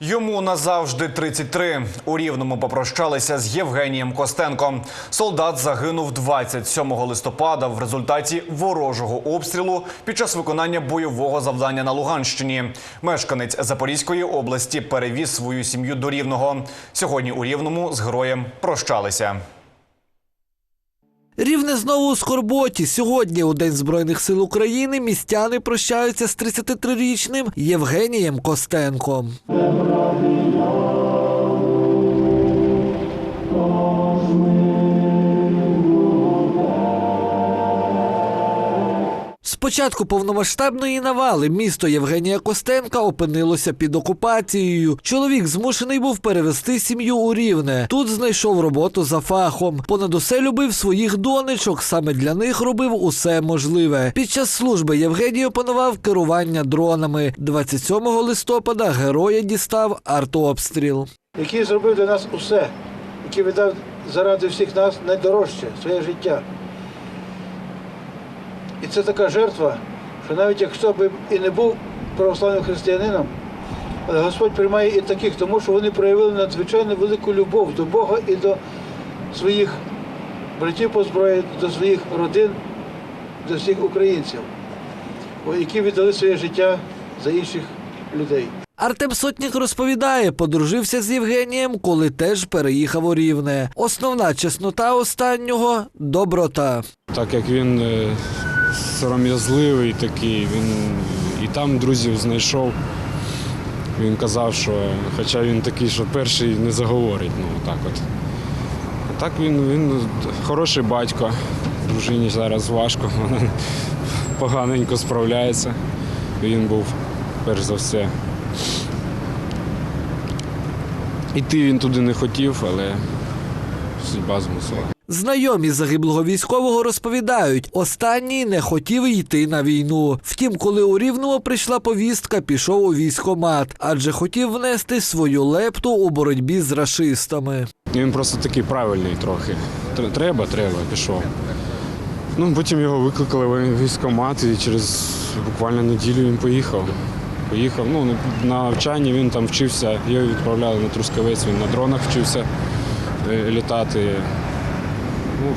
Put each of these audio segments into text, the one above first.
Йому назавжди 33. У Рівному попрощалися з Євгенієм Костенком. Солдат загинув 27 листопада в результаті ворожого обстрілу під час виконання бойового завдання на Луганщині. Мешканець Запорізької області перевіз свою сім'ю до Рівного. Сьогодні у Рівному з героєм прощалися. Рівне знову у скорботі. Сьогодні, у День Збройних сил України, містяни прощаються з 33-річним Євгенієм Костенком. Початку повномасштабної навали місто Євгенія Костенка опинилося під окупацією. Чоловік змушений був перевести сім'ю у Рівне. Тут знайшов роботу за фахом. Понад усе любив своїх донечок. Саме для них робив усе можливе. Під час служби Євгеній опанував керування дронами. 27 листопада героя дістав артобстріл. який зробив для нас усе, який віддав заради всіх нас найдорожче своє життя. І це така жертва, що навіть якщо б і не був православним християнином, але Господь приймає і таких, тому що вони проявили надзвичайно велику любов до Бога і до своїх братів по зброї, до своїх родин, до всіх українців, які віддали своє життя за інших людей. Артем Сотнік розповідає, подружився з Євгенієм, коли теж переїхав у Рівне. Основна чеснота останнього доброта. так як він е, сором'язливий такий, він і там друзів знайшов. Він казав, що хоча він такий, що перший не заговорить, ну так от. А так він, він хороший батько. Дружині зараз важко, вона поганенько справляється. Він був перш за все. Іти він туди не хотів, але судьба змусила. Знайомі загиблого військового розповідають, останній не хотів йти на війну. Втім, коли у Рівному прийшла повістка, пішов у військомат, адже хотів внести свою лепту у боротьбі з рашистами. Він просто такий правильний трохи. Треба, треба, пішов. Ну, потім його викликали в військкомат і через буквально неділю він поїхав. Поїхав. Ну, на навчанні він там вчився, його відправляли на Трускавець, він на дронах вчився е, літати. Ну,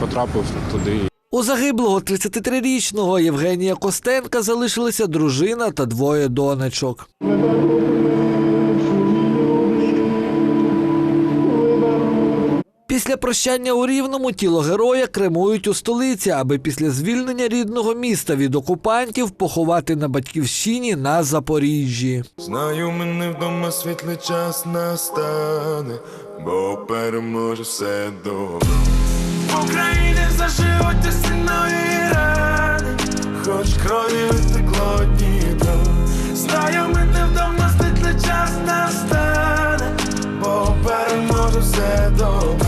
потрапив туди. У загиблого 33-річного Євгенія Костенка залишилися дружина та двоє донечок. Після прощання у Рівному тіло героя кремують у столиці, аби після звільнення рідного міста від окупантів поховати на батьківщині на Запоріжжі. Знаю, мене вдома світлий час настане, бо переможе все добре. В Україні заживуть синові рани, хоч крові витекло Дніпро. Знаю, мене вдома світлий час настане, бо переможе все добро,